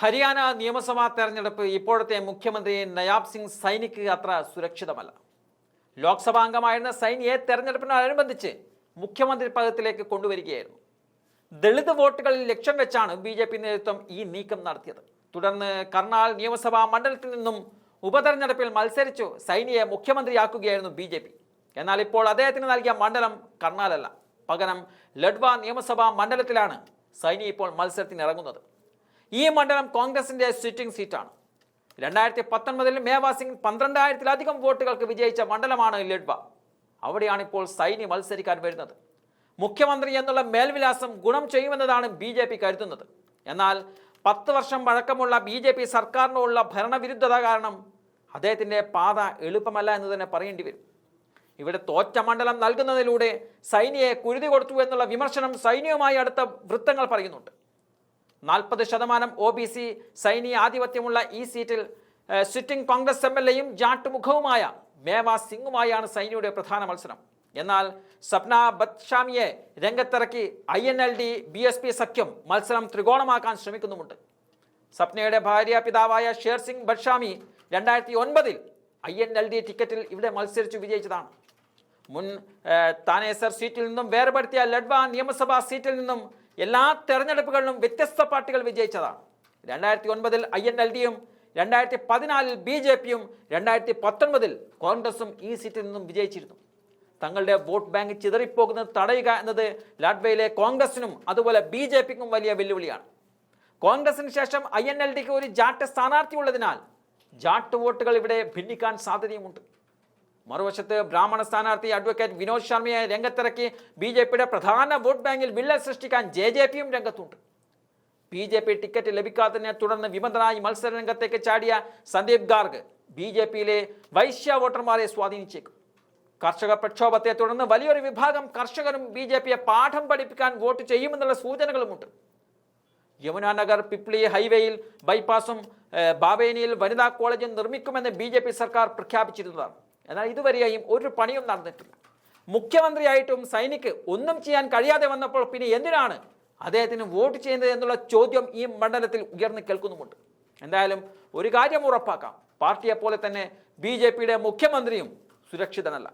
ഹരിയാന നിയമസഭാ തെരഞ്ഞെടുപ്പ് ഇപ്പോഴത്തെ മുഖ്യമന്ത്രി നയാബ് സിംഗ് സൈനിക്ക് അത്ര സുരക്ഷിതമല്ല. ലോക്സഭാ അംഗമായിരുന്ന സൈനിയെ തെരഞ്ഞെടുപ്പിനോടനുബന്ധിച്ച് മുഖ്യമന്ത്രി പദത്തിലേക്ക് കൊണ്ടുവരികയായിരുന്നു. ദളിത് വോട്ടുകളിൽ ലക്ഷ്യം വെച്ചാണ് ബി ജെ പി നേതൃത്വം ഈ നീക്കം നടത്തിയത്. തുടർന്ന് കർണാൽ നിയമസഭാ മണ്ഡലത്തിൽ നിന്നും ഉപതെരഞ്ഞെടുപ്പിൽ മത്സരിച്ചു സൈനിയെ മുഖ്യമന്ത്രിയാക്കുകയായിരുന്നു ബി ജെ പി. എന്നാൽ ഇപ്പോൾ അദ്ദേഹത്തിന് നൽകിയ മണ്ഡലം കർണാലല്ല. പകരം ലഡ്വ നിയമസഭാ മണ്ഡലത്തിലാണ് സൈനി ഇപ്പോൾ മത്സരത്തിന് ഇറങ്ങുന്നത് ഈ മണ്ഡലം കോൺഗ്രസിന്റെ സിറ്റിംഗ് സീറ്റാണ്. രണ്ടായിരത്തി പത്തൊൻപതിൽ മേവാ സിംഗ് പന്ത്രണ്ടായിരത്തിലധികം വോട്ടുകൾക്ക് വിജയിച്ച മണ്ഡലമാണ് ലഡ്വ. അവിടെയാണ് ഇപ്പോൾ സൈനി മത്സരിക്കാൻ വരുന്നത്. മുഖ്യമന്ത്രി എന്നുള്ള മേൽവിലാസം ഗുണം ചെയ്യുമെന്നതാണ് ബി ജെ പി കരുതുന്നത്. എന്നാൽ പത്ത് വർഷം പഴക്കമുള്ള ബി ജെ പി സർക്കാരിനോടുള്ള ഭരണവിരുദ്ധത കാരണം അദ്ദേഹത്തിന്റെ പാത എളുപ്പമല്ല എന്ന് തന്നെ പറയേണ്ടി വരും. ഇവിടെ തോറ്റ മണ്ഡലം നൽകുന്നതിലൂടെ സൈനിയെ കുരുതി കൊടുത്തു എന്നുള്ള വിമർശനം സൈന്യവുമായി അടുത്ത വൃത്തങ്ങൾ പറയുന്നുണ്ട്. നാൽപ്പത് ശതമാനം ഒ ബി സി സൈനിക ആധിപത്യമുള്ള ഈ സീറ്റിൽ സിറ്റിംഗ് കോൺഗ്രസ് എം എൽ എയും ജാട്ടുമുഖവുമായ മേവാ സിംഗുമായാണ് സൈനിയുടെ പ്രധാന മത്സരം. എന്നാൽ സപ്ന ബദ്ഷാമിയെ രംഗത്തിറക്കി I N L D B S P സഖ്യം മത്സരം ത്രികോണമാക്കാൻ ശ്രമിക്കുന്നുമുണ്ട്. സപ്നയുടെ ഭാര്യ പിതാവായ ഷേർ സിംഗ് ബദ്ഷാമി രണ്ടായിരത്തി ഒൻപതിൽ ഐ എൻ എൽ ഡി ടിക്കറ്റിൽ ഇവിടെ മത്സരിച്ചു വിജയിച്ചതാണ്. മുൻ താനേസർ സീറ്റിൽ നിന്നും വേർപെടുത്തിയ ലഡ്വ നിയമസഭാ സീറ്റിൽ നിന്നും എല്ലാ തെരഞ്ഞെടുപ്പുകളിലും വ്യത്യസ്ത പാർട്ടികൾ വിജയിച്ചതാണ്. രണ്ടായിരത്തി ഒൻപതിൽ ഐ എൻ എൽ ഡിയും രണ്ടായിരത്തി പതിനാലിൽ ബി ജെ പിയും രണ്ടായിരത്തി പത്തൊൻപതിൽ കോൺഗ്രസും ഈ സീറ്റിൽ നിന്നും വിജയിച്ചിരുന്നു. തങ്ങളുടെ വോട്ട് ബാങ്ക് ചിതറിപ്പോകുന്നത് തടയുക എന്നത് ലാഡ്വയിലെ കോൺഗ്രസിനും അതുപോലെ ബി ജെ പിക്കും വലിയ വെല്ലുവിളിയാണ്. കോൺഗ്രസിന് ശേഷം ഐ എൻ എൽ ഡിക്ക് ഒരു ജാട്ട് സ്ഥാനാർത്ഥി ഉള്ളതിനാൽ ജാട്ട് വോട്ടുകൾ ഇവിടെ ഭിന്നിക്കാൻ സാധ്യതയുമുണ്ട്. മറുവശത്ത് ബ്രാഹ്മണ സ്ഥാനാർത്ഥി അഡ്വക്കേറ്റ് വിനോദ് ശർമ്മയെ രംഗത്തിറക്കി ബി ജെ പിയുടെ പ്രധാന വോട്ട് ബാങ്കിൽ വിള്ളൽ സൃഷ്ടിക്കാൻ ജെ ജെ പിയും രംഗത്തുണ്ട്. ബി ജെ പി ടിക്കറ്റ് ലഭിക്കാത്തതിനെ തുടർന്ന് വിമതനായി മത്സര രംഗത്തേക്ക് ചാടിയ സന്ദീപ് ഗാർഗ് ബി ജെ പിയിലെ വൈശ്യ വോട്ടർമാരെ സ്വാധീനിച്ചേക്കും. കർഷക പ്രക്ഷോഭത്തെ തുടർന്ന് വലിയൊരു വിഭാഗം കർഷകരും ബി ജെ പിയെ പാഠം പഠിപ്പിക്കാൻ വോട്ട് ചെയ്യുമെന്നുള്ള സൂചനകളുമുണ്ട്. യമുനാനഗർ പിപ്ലി ഹൈവേയിൽ ബൈപ്പാസും ബാബേനിയിൽ വനിതാ കോളേജും നിർമ്മിക്കുമെന്ന് ബി സർക്കാർ പ്രഖ്യാപിച്ചിരുന്നതാണ്. എന്നാൽ ഇതുവരെയായും ഒരു പണിയും നടന്നിട്ടില്ല. മുഖ്യമന്ത്രിയായിട്ടും സൈനിക്ക് ഒന്നും ചെയ്യാൻ കഴിയാതെ വന്നപ്പോൾ പിന്നെ എന്തിനാണ് അദ്ദേഹത്തിന് വോട്ട് ചെയ്യുന്നത് എന്നുള്ള ചോദ്യം ഈ മണ്ഡലത്തിൽ ഉയർന്നു കേൾക്കുന്നുമുണ്ട്. എന്തായാലും ഒരു കാര്യം ഉറപ്പാക്കാം. പാർട്ടിയെപ്പോലെ തന്നെ ബി മുഖ്യമന്ത്രിയും സുരക്ഷിതനല്ല.